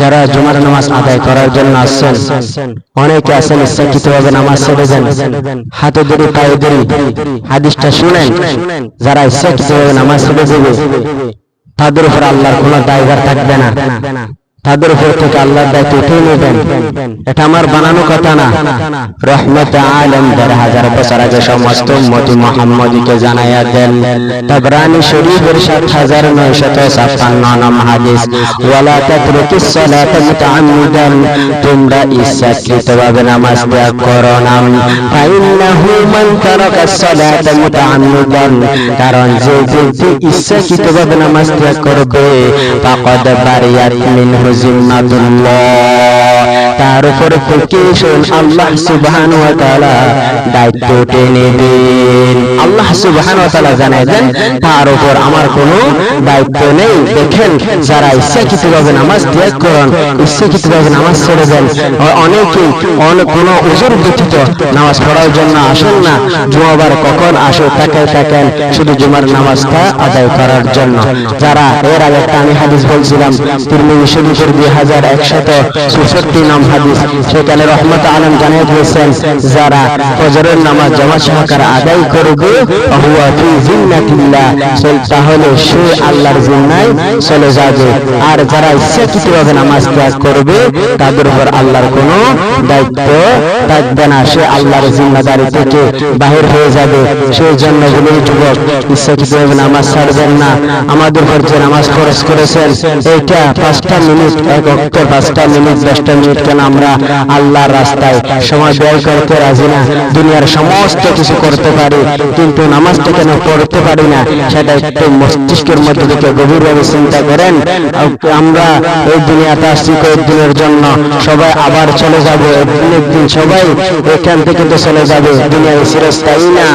যারা জুমার নামাজ আদায় করার জন্য আসছেন, অনেকে আসেন ইচ্ছাকৃতভাবে নামাজ ছেড়ে দেন। হাতে ধরে পায়ে ধরে হাদিসটা শুনেন, যারা ইচ্ছাকৃতভাবে নামাজ ছেড়ে দেবে, তাদের উপর আল্লাহর কোনো দায়ভার থাকবে না। তাদের উপর থেকে আল্লাহর দায়িত্ব উঠে নেবেন এটা আমার বানানো কথা না। রহমত আলম হাজার বছর আগে সমস্ত মতি মোহাম্মদীকে জানাইয়া দেন। তাবরানি শরীফের সাত হাজার নয়শত ছাপ্পান্ন নম হাদিস, ওয়ালা তোমরা ইচ্ছাকৃতভাবে নামাজ করো না। ফাইন্নাহু মান তারাকাস সালাত কারণ যে ব্যক্তি ইচ্ছাকৃতভাবে নামাজ ত্যাগ করবে, ফাকাদ বারিয়াত মিনহু জিম্মাতুল্লাহ তার উপর থেকে আল্লাহ সুবহানাহু ওয়া তাআলা দায়িত্ব টেনে নেবেন আল্লাহ সুবহানাহু ওয়া তাআলা জানাই দেন তার উপর আমার কোনো দায়িত্ব নেই। দেখেন, যারা ইচ্ছাকৃতভাবে নামাজ ত্যাগ করেন, ইচ্ছাকৃতভাবে নামাজ ছেড়ে দেন অনেকে অনেক কোনো উজুর ব্যতীত নামাজ পড়ার জন্য আসেন না। জুমাবার কখন আসে, তাকায় থাকেন, শুধু জুমার নামাজটা আদায় করার জন্য। যারা, এর আগে আমি হাদিস বলছিলাম, তিরমিজি শরীফের দুই হাজার একশত চৌষট্টি নাম হাদিস সেখানে রহমত আলম জানিয়ে দিয়েছেন, যারা ফজরের নামাজ আদায় করবে তাহলে সে আল্লাহর চলে যাবে। আর যারা ইচ্ছাকৃতভাবে নামাজ ত্যাগ করবে, তাদের উপর আল্লাহর দায়িত্ব থাকবে না। সে আল্লাহর জিম্মাদারি থেকে বাহির হয়ে যাবে। সেই জন্য যুবক ইচ্ছাকৃতভাবে নামাজ ছাড়বেন না। আমাদের উপর যে নামাজ খরচ করেছেন, এইটা পাঁচটা মিনিট, এক পাঁচটা মিনিট, দশটা মিনিট কেন আমরা আল্লাহর রাস্তায় সময় ব্যয় করতে রাজি না। দুনিয়ার সমস্ত কিছু করতে পারি, কিন্তু নামাজটা কেন পড়তে পারি না? সেটা একটু মস্তিষ্কের মধ্যে থেকে গভীরভাবে চিন্তা করেন। আমরা এই দুনিয়াতে আসছি কয়েকদিনের জন্য। সবাই আবার চলে যাব একদিন সবাই এখান থেকে তো চলে যাবে। দুনিয়ায় চিরস্থায়ী না।